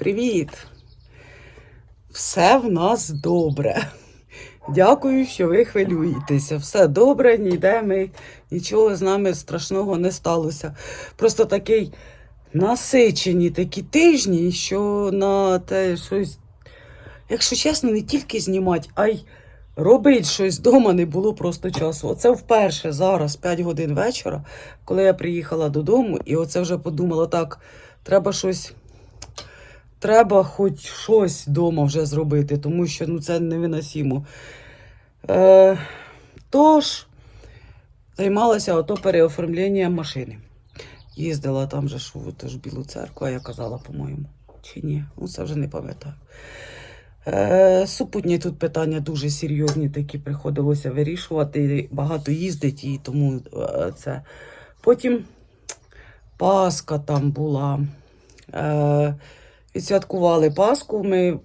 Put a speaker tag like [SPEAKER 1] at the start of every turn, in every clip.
[SPEAKER 1] Привіт! Все в нас добре. Дякую, що ви хвилюєтеся. Все добре, ніде ми нічого з нами страшного не сталося. Просто такий насичені такі тижні, що на те щось, якщо чесно, не тільки знімати, а й робити щось вдома не було просто часу. Оце вперше зараз, 5 годин вечора, коли я приїхала додому, і оце вже подумала, так, треба щось. Треба хоч щось вдома вже зробити, тому що ну, це невиносимо. Е, тож, займалася ото переоформленням машини. Їздила там же ж в ту ж Білу церкву, а я казала, по-моєму. Чи ні? Ну, це вже не пам'ятаю. Е, супутні тут питання дуже серйозні, такі приходилося вирішувати. Багато їздить і тому е, це. Потім Пасха там була. Е, відсвяткували Пасху. Ми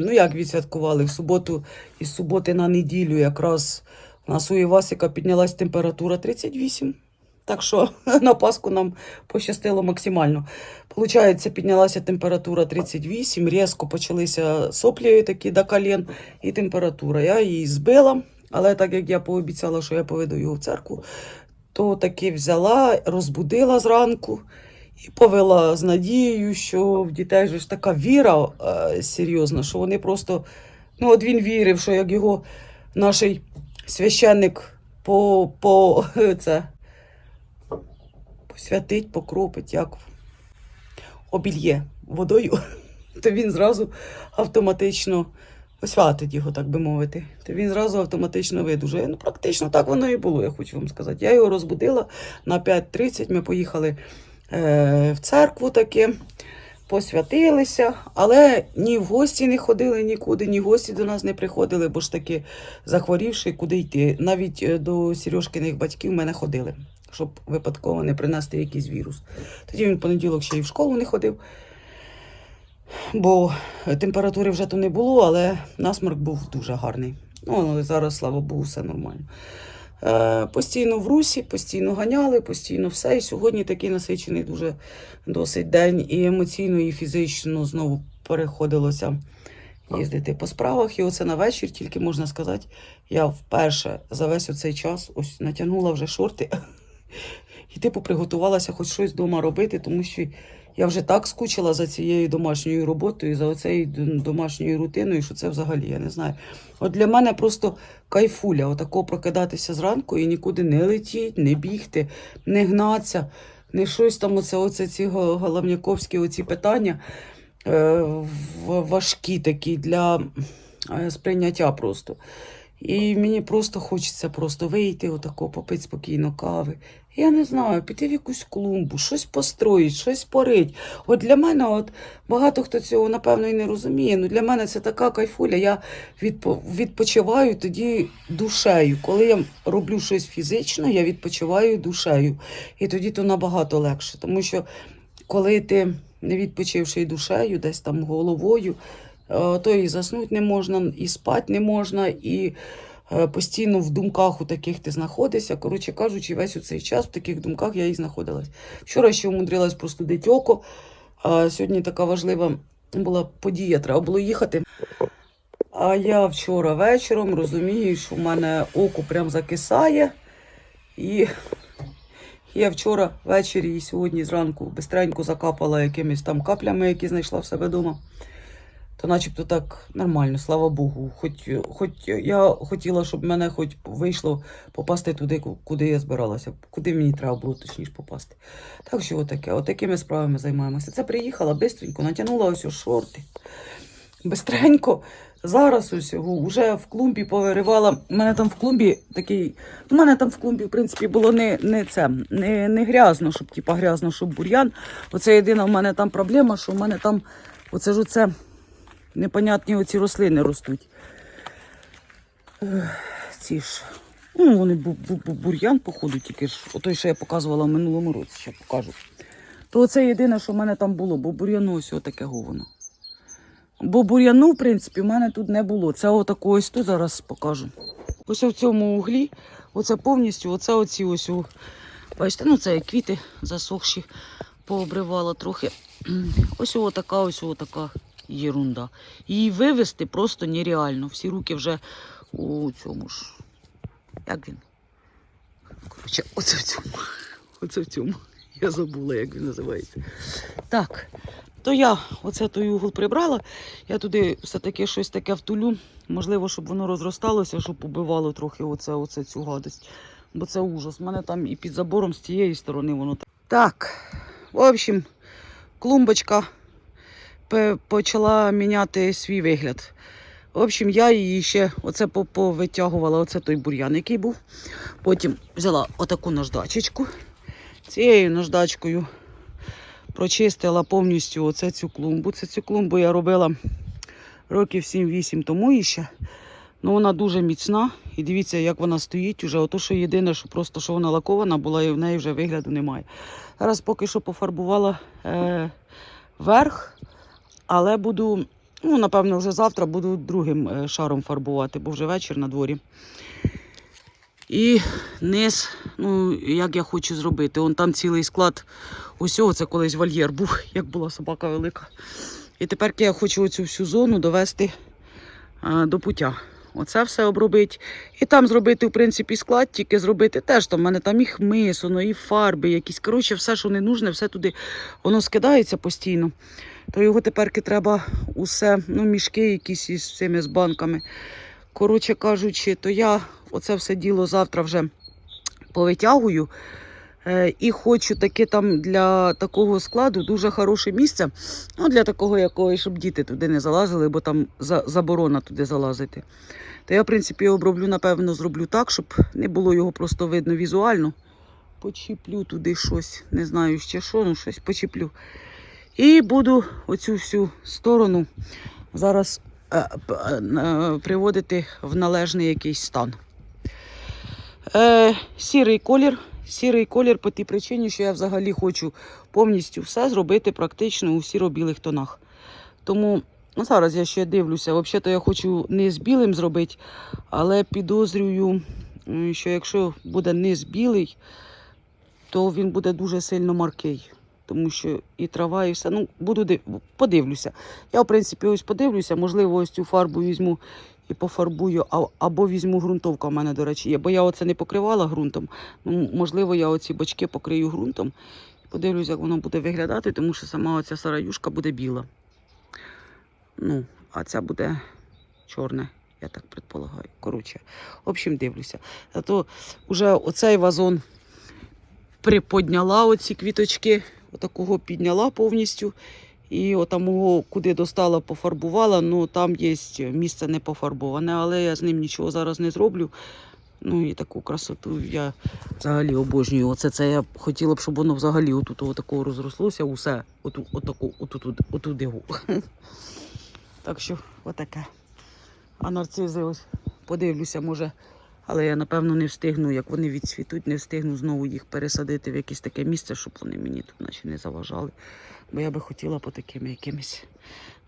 [SPEAKER 1] ну як відсвяткували в суботу із суботи на неділю якраз у нас у Івасика піднялась температура 38. Так що на Пасху нам пощастило максимально. Получається, піднялася температура 38, різко почалися соплі такі до колін і температура. Я її збила, але так як я пообіцяла, що я поведу його в церкву, то таки взяла, розбудила зранку і повела з надією, що в дітей ж така віра е, серйозна, що вони просто. Ну, от він вірив, що як його наш священник по, по це, посвятить, покропить, як обільє водою, то він зразу автоматично освятить його, так би мовити. То він зразу автоматично видужає. Ну, практично так воно і було, я хочу вам сказати. Я його розбудила на 5.30, ми поїхали в церкву таки, посвятилися, але ні в гості не ходили нікуди, ні гості до нас не приходили, бо ж таки захворівши, куди йти. Навіть е, до Сережкиних батьків ми не ходили, щоб випадково не принести якийсь вірус. Тоді він в понеділок ще й в школу не ходив, бо температури вже то не було, але насморк був дуже гарний. Ну, але зараз, слава Богу, все нормально. Е, постійно в русі, постійно ганяли, постійно все. І сьогодні такий насичений дуже досить день і емоційно, і фізично знову переходилося їздити по справах. І оце на вечір, тільки можна сказати, я вперше за весь оцей час ось натягнула вже шорти і типу приготувалася хоч щось вдома робити, тому що я вже так скучила за цією домашньою роботою, за оцею домашньою рутиною, що це взагалі я не знаю. От для мене просто кайфуля, отако прокидатися зранку і нікуди не летіть, не бігти, не гнатися, не щось там, оце, оце ці головняковські оці питання е, важкі такі для е, сприйняття просто. І мені просто хочеться просто вийти, отако, попити спокійно кави. Я не знаю, піти в якусь клумбу, щось построїть, щось порить. От для мене, от багато хто цього напевно і не розуміє. Ну для мене це така кайфуля. Я відпо- відпочиваю тоді душею. Коли я роблю щось фізично, я відпочиваю душею. І тоді то набагато легше. Тому що коли ти не відпочивши душею, десь там головою, то і заснути не можна, і спати не можна, і е, постійно в думках у таких ти знаходишся. Коротше кажучи, весь у цей час в таких думках я і знаходилась. Вчора ще умудрилась простудити око. А сьогодні така важлива була подія, треба було їхати. А я вчора вечором розумію, що в мене око прям закисає. І я вчора ввечері і сьогодні зранку бистренько закапала якимись там каплями, які знайшла в себе вдома. То начебто так нормально, слава Богу. Хоч, хоч я хотіла, щоб мене хоч вийшло попасти туди, куди я збиралася, куди мені треба було точніше попасти. Так що отаке, отакими справами займаємося. Це приїхала бистренько, натягнула ось шорти. Бистренько. Зараз ось вже в клумбі повиривала. У мене там в клумбі такий. У мене там в клумбі, в принципі, було не, не це, не, не грязно, щоб типа грязно, щоб бур'ян. Оце єдина в мене там проблема, що в мене там оце ж оце непонятні оці рослини ростуть. Ці ж. Ну, вони бу- бу- бу- бур'ян, походу, тільки ж. Отой, що я показувала в минулому році, ще покажу. То це єдине, що в мене там було, бо бур'яну ось отаке говно. Бо бур'яну, в принципі, в мене тут не було. Це отако ось тут зараз покажу. Ось в цьому углі, оце повністю, оце оці ось, бачите, ну це квіти засохші. пообривала трохи. Ось ось така, ось така єрунда. Її вивезти просто нереально. Всі руки вже у цьому ж. Як він? Коротше, оце в цьому. Оце в цьому. Я забула, як він називається. Так, то я оце той угол прибрала. Я туди все-таки щось таке втулю. Можливо, щоб воно розросталося, щоб убивало трохи оце, оце цю гадость. Бо це ужас. У мене там і під забором з тієї сторони воно. Так, в общем, клумбочка почала міняти свій вигляд. В общем, я її ще оце повитягувала, оце той бур'ян, який був. Потім взяла отаку наждачечку. Цією наждачкою прочистила повністю оце цю клумбу. Це цю клумбу я робила років 7-8 тому іще. Ну, вона дуже міцна. І дивіться, як вона стоїть уже. Ото, що єдине, що просто що вона лакована була, і в неї вже вигляду немає. Зараз поки що пофарбувала е, верх, але буду, ну, напевно, вже завтра буду другим е, шаром фарбувати, бо вже вечір на дворі. І низ, ну, як я хочу зробити. Он там цілий склад. усього, це колись вольєр був, як була собака велика. І тепер я хочу оцю всю зону довести а, до пуття. Оце все обробити. І там зробити, в принципі, склад, тільки зробити теж там. в мене там і хмис, воно, і фарби якісь. Коротше, все, що не нужне, все туди воно скидається постійно. То його тепер треба усе, ну, мішки якісь із цими з банками. Коротше кажучи, то я оце все діло завтра вже повитягую. Е, І хочу таке там для такого складу дуже хороше місце. Ну, для такого якого, щоб діти туди не залазили, бо там за- заборона туди залазити. То я, в принципі, оброблю, напевно, зроблю так, щоб не було його просто видно візуально. Почіплю туди щось, не знаю ще що, ну щось почіплю. І буду оцю всю сторону зараз е, е, приводити в належний якийсь стан. Е, сірий колір. Сірий колір по тій причині, що я взагалі хочу повністю все зробити практично у сіро-білих тонах. Тому ну, зараз я ще дивлюся. Взагалі-то я хочу низ білим зробити, але підозрюю, що якщо буде низ білий, то він буде дуже сильно маркий. Тому що і трава, і все. Ну, буду див... подивлюся. Я, в принципі, ось подивлюся, можливо, ось цю фарбу візьму і пофарбую, або візьму ґрунтовка в мене, до речі, є. Бо я оце не покривала ґрунтом. Ну, можливо, я оці бочки покрию ґрунтом. Подивлюсь, як воно буде виглядати, тому що сама оця сараюшка буде біла. Ну, а ця буде чорна, я так предполагаю. Коротше, в общем, дивлюся. Зато вже оцей вазон приподняла оці квіточки, отакого підняла повністю. І отамого, куди достала, пофарбувала. Ну там є місце не пофарбоване, але я з ним нічого зараз не зроблю. Ну і таку красоту я взагалі обожнюю. Оце це я хотіла б, щоб воно взагалі отут отакого розрослося, усе оту, отаку, отут, отуди. го. Так що отаке. А нарцизи ось подивлюся, може. Але я напевно не встигну, як вони відцвітуть, не встигну знову їх пересадити в якесь таке місце, щоб вони мені тут наче не заважали. Бо я би хотіла по таким якимось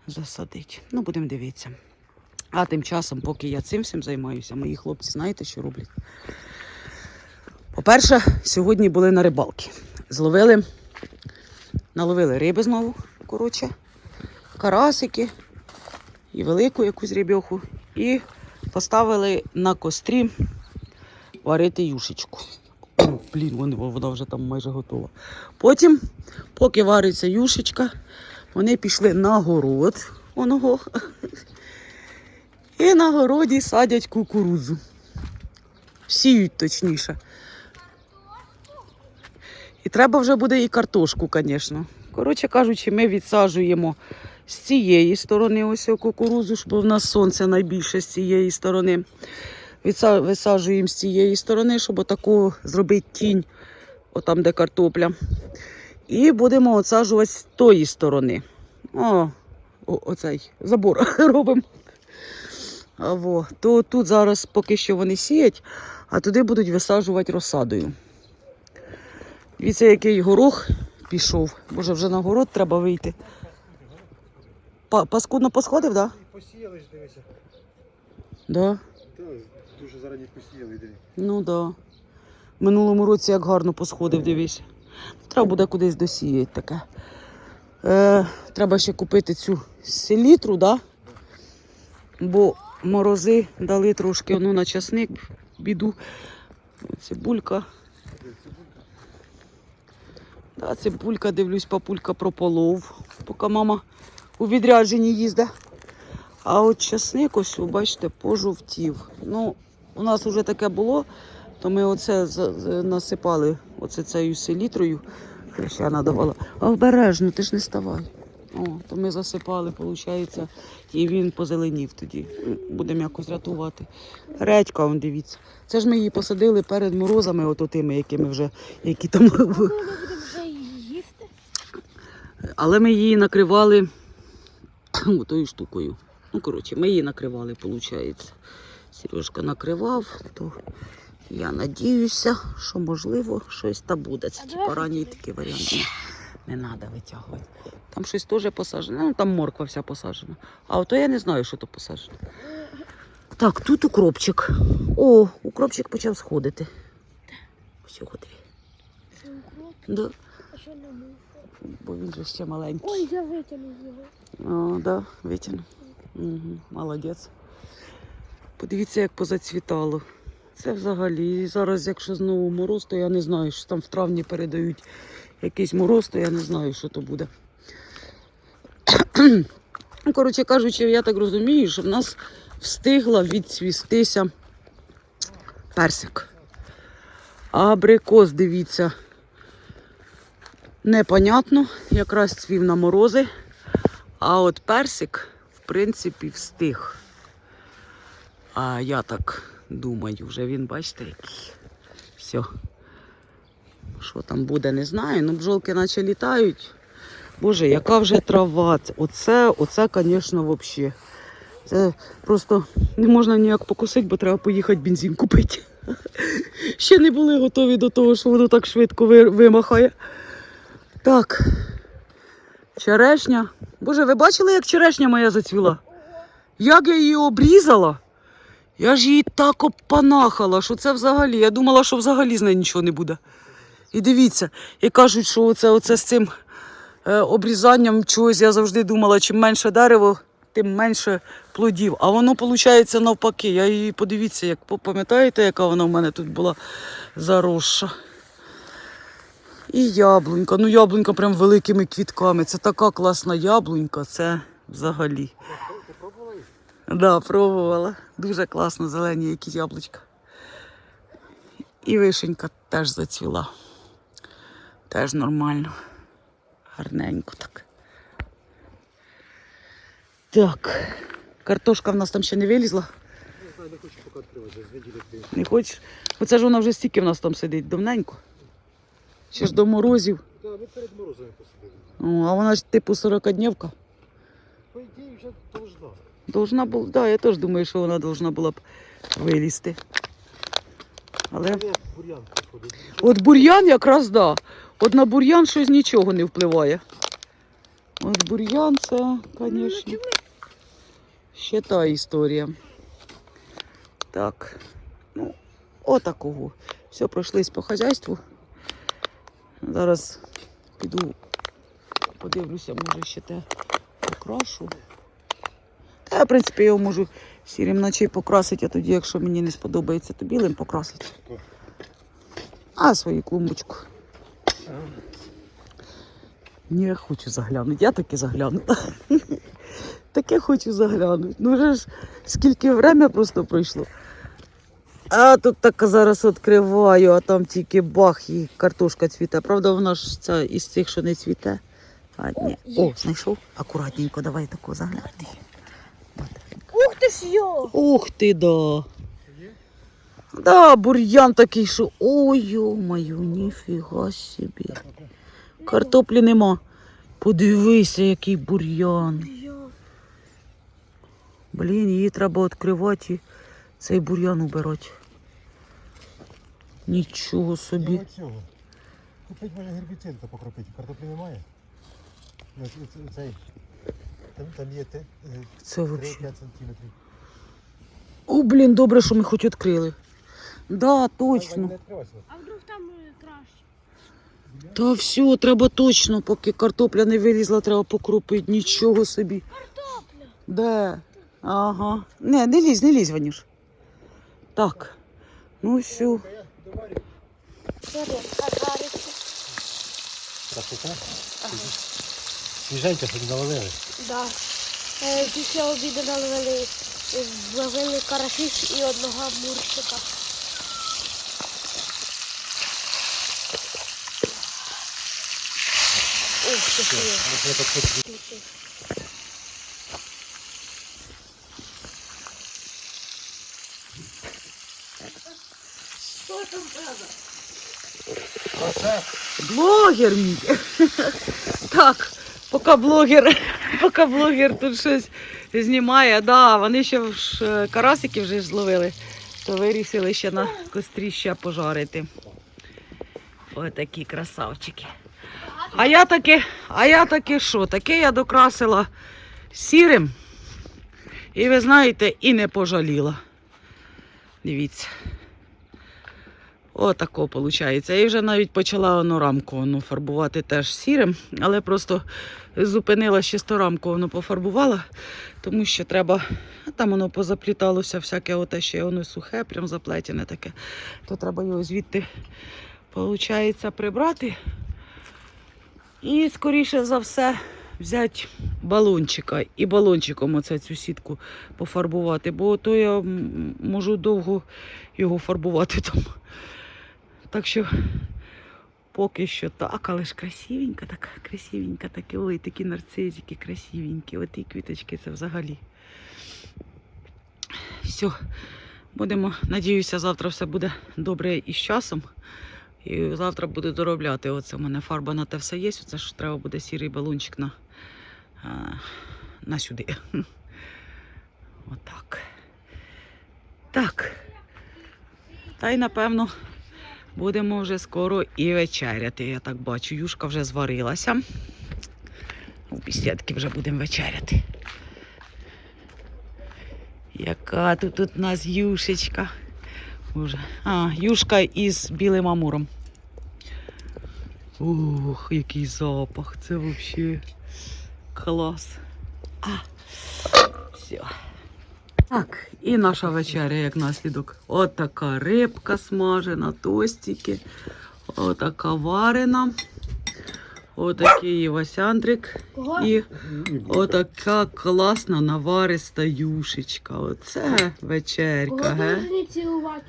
[SPEAKER 1] засадити. Ну, будемо дивитися. А тим часом, поки я цим всім займаюся, мої хлопці, знаєте, що роблять? По-перше, сьогодні були на рибалки. Зловили, наловили риби знову, коротше, карасики і велику якусь рибьоху. І поставили на кострі варити юшечку. Блін, вона вже там майже готова. Потім, поки вариться юшечка, вони пішли на город. Оного. І на городі садять кукурудзу. Сіють точніше. І треба вже буде і картошку, звісно. Коротше кажучи, ми відсаджуємо з цієї сторони ось цю кукурудзу, бо в нас сонце найбільше з цієї сторони. Висаджуємо з цієї сторони, щоб отаку зробити тінь, отам, де картопля. І будемо отсаджувати з тої сторони. О, о оцей забор робимо. А во. То тут зараз поки що вони сіять, а туди будуть висаджувати розсадою. Дивіться, який горох пішов. Боже, вже на город треба вийти. Паскудно посходив, так? Да?
[SPEAKER 2] І посіяли ж, дивися.
[SPEAKER 1] Да.
[SPEAKER 2] Дуже зарані посіяли, диви.
[SPEAKER 1] Ну так. Да. Минулому році як гарно посходив, дивись. Треба буде кудись досіяти таке. Е, треба ще купити цю селітру, да? бо морози дали трошки ну, на часник, біду. Цибулька. Да, цибулька, дивлюсь, папулька прополов, поки мама у відрядженні їздить. А от часник, ось, бачите, пожовтів. Ну, у нас вже таке було, то ми оце насипали оце цією селітрою. Ще надавала. А обережно, ти ж не ставай. О, то ми засипали, виходить, і він позеленів тоді. Будемо якось рятувати. Редька, он дивіться. Це ж ми її посадили перед морозами, ото тими, якими вже, які там.
[SPEAKER 2] Ми будемо вже її їсти?
[SPEAKER 1] Але ми її накривали тою штукою. Ну, коротше, ми її накривали, виходить. Сережка накривав, то я надіюся, що можливо щось та буде. Це
[SPEAKER 2] давай
[SPEAKER 1] ранній такий варіант. Не треба витягувати. Там щось теж посаджено. Ну, там морква вся посаджена. А ото я не знаю, що то посаджено. Так, тут укропчик. О, укропчик почав сходити. Всього дві.
[SPEAKER 2] Це
[SPEAKER 1] Да, бо він же ще маленький.
[SPEAKER 2] Ой, я витягнув його.
[SPEAKER 1] О, да, витягнув. Угу, молодець. Подивіться, як позацвітало. Це взагалі. Зараз, якщо знову мороз, то я не знаю, що там в травні передають якийсь мороз, то я не знаю, що то буде. Коротше кажучи, я так розумію, що в нас встигла відцвістися персик. Абрикос, дивіться, непонятно, якраз цвів на морози. А от персик, в принципі, встиг. А я так думаю, вже він, бачите, який. Все. Що там буде, не знаю. Ну, бджолки наче літають. Боже, яка вже трава. Оце, оце, звісно, взагалі. Це просто не можна ніяк покусити, бо треба поїхати бензин купити. Ще не були готові до того, що воно так швидко вимахає. Так. Черешня. Боже, ви бачили, як черешня моя зацвіла? Як я її обрізала? Я ж її так обпанахала, що це взагалі. Я думала, що взагалі з нею нічого не буде. І дивіться, і кажуть, що оце, оце з цим е, обрізанням чогось я завжди думала, чим менше дерево, тим менше плодів. А воно виходить навпаки. Я її подивіться, як пам'ятаєте, яка вона в мене тут була заросша. І яблунька. Ну, яблунька прям великими квітками. Це така класна яблунька, це взагалі.
[SPEAKER 3] Ти пробувала їх?
[SPEAKER 1] Да, пробувала. Дуже класно, зелені якісь яблучка. І вишенька теж зацвіла. Теж нормально. Гарненько так. Так. Картошка в нас там ще не вилізла.
[SPEAKER 3] Не знаю, не хочу поки відкривати.
[SPEAKER 1] Не хочеш? Оце ж вона вже стільки в нас там сидить давненько. Ще ж до морозів.
[SPEAKER 3] Так, ми перед морозами посадили.
[SPEAKER 1] О, а вона ж типу 40-днівка.
[SPEAKER 3] По ідеї вже должна.
[SPEAKER 1] Должна була, да, я теж думаю, що вона должна була б вилізти. Але от бур'ян якраз да. От на бур'ян щось нічого не впливає. От бур'ян це, звісно, ще та історія. Так. Ну, отакого. Все, пройшлись по хазяйству. Зараз піду, подивлюся, може ще те покрашу. Та я, в принципі, його можу сірим наче й покрасити, а тоді, якщо мені не сподобається, то білим покрасити. А свою клумбочку. Ні, я хочу заглянути. Я таки загляну. Таке хочу заглянути. Ну вже ж скільки время просто пройшло. А тут так зараз відкриваю, а там тільки бах і картошка цвіте. Правда, вона ж ця із цих, що не цвіте. А, ні. О, знайшов? Акуратненько, давай таку заглянути.
[SPEAKER 2] Ух ти!
[SPEAKER 1] Ух ти, да. Да, бур'ян такий, що. Ой, ё-моё, ніфіга собі. Картоплі нема. Подивися, який бур'ян. Блін, її треба відкривати і цей бур'ян убирати. Нічого собі.
[SPEAKER 3] Для. Купить може гербіцид та покропити. Картоплі немає? Цей. Там, там є те, е,
[SPEAKER 1] Це
[SPEAKER 3] 3-5
[SPEAKER 1] взагалі.
[SPEAKER 3] сантиметрів.
[SPEAKER 1] О, блін, добре, що ми хоч відкрили. Да, точно.
[SPEAKER 3] Не відкривайся.
[SPEAKER 2] А вдруг там е, краще?
[SPEAKER 1] Та все, треба точно, поки картопля не вилізла, треба покропити. Нічого собі.
[SPEAKER 2] Картопля.
[SPEAKER 1] Де? Ага. Не, не лізь, не лізь, Ванюш. Так. Ну все.
[SPEAKER 2] Жариться.
[SPEAKER 3] Красота. Свіженька, щоб наловили.
[SPEAKER 2] Да. Е, Після обіду наловили, е, зловили карасіш і одного мурчика. Ух що.
[SPEAKER 3] можна підходити. Оце.
[SPEAKER 1] Блогер мій. Так, поки блогер, поки блогер тут щось знімає, да, вони ще ж карасики вже зловили, то вирішили ще на кострі ще пожарити. Ось такі красавчики. А я таки, а я таки що? Таке я докрасила сірим. І ви знаєте, і не пожаліла. Дивіться. Отако виходить. І вже навіть почала воно рамку воно фарбувати теж сірим, але просто зупинила ще сто рамку, воно пофарбувала, тому що треба, там воно позапліталося, всяке оте ще воно сухе, прям заплетене таке. То треба його звідти, виходить, прибрати. І скоріше за все взяти балончика і балончиком оце цю сітку пофарбувати, бо то я можу довго його фарбувати там. Так що поки що так, але ж красивенька, така красивенька, такі, ой, такі нарцизики красивенькі, оті квіточки це взагалі. Все, будемо, надіюся, завтра все буде добре із часом. І завтра буду доробляти. Оце в мене фарба на те все є. Оце ж треба буде сірий балончик на, на сюди. Отак. Так. Та й напевно будемо вже скоро і вечеряти. Я так бачу, юшка вже зварилася. У бесідки вже будемо вечеряти. Яка тут у нас юшечка. Боже. А, юшка із білим амуром. Ух, який запах. Це взагалі клас. А, все. Так, і наша вечеря, як наслідок. Отака рибка смажена, тостики, отака варена, отакий Васяндрик і отака класна навариста юшечка. Оце вечерка,
[SPEAKER 2] Кого
[SPEAKER 1] ге?
[SPEAKER 2] должны цілувати?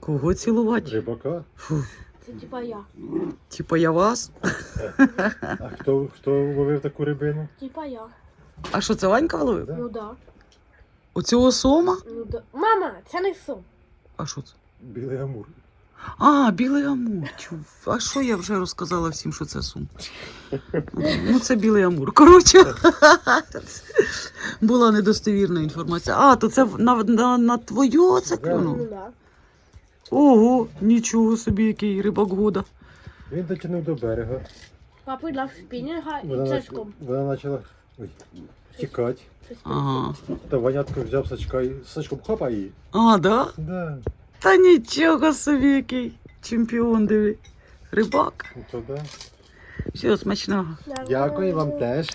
[SPEAKER 1] Кого цілувати?
[SPEAKER 3] Рибака.
[SPEAKER 1] Фу,
[SPEAKER 2] Це типа я.
[SPEAKER 1] типа я вас?
[SPEAKER 3] А хто, хто ловив таку рибину?
[SPEAKER 2] Типа я.
[SPEAKER 1] А що, це Ванька ловив?
[SPEAKER 3] Да.
[SPEAKER 2] Ну да.
[SPEAKER 1] Оцього сома?
[SPEAKER 2] Ну да. Мама, це не сум.
[SPEAKER 1] А що це?
[SPEAKER 3] Білий амур.
[SPEAKER 1] А, білий амур. Чув. А що я вже розказала всім, що це сум? Ну, це білий амур. Коротше, була недостовірна інформація. А, то це на, на, на твою це
[SPEAKER 2] Ну да.
[SPEAKER 1] Ого, нічого собі, який рибак года.
[SPEAKER 3] Він дотягнув до берега.
[SPEAKER 2] Папа дав спінінга
[SPEAKER 3] Вона,
[SPEAKER 2] і
[SPEAKER 3] нач-
[SPEAKER 2] цачком.
[SPEAKER 3] вона почала ой, тікати.
[SPEAKER 1] Ага.
[SPEAKER 3] Та Ванятко взяв сачка і сачком хопа її.
[SPEAKER 1] А, да?
[SPEAKER 3] Да.
[SPEAKER 1] Та нічого собі, який чемпіон диви. Рибак.
[SPEAKER 3] Ну, То да.
[SPEAKER 1] Все, смачного.
[SPEAKER 3] Дякую вам теж.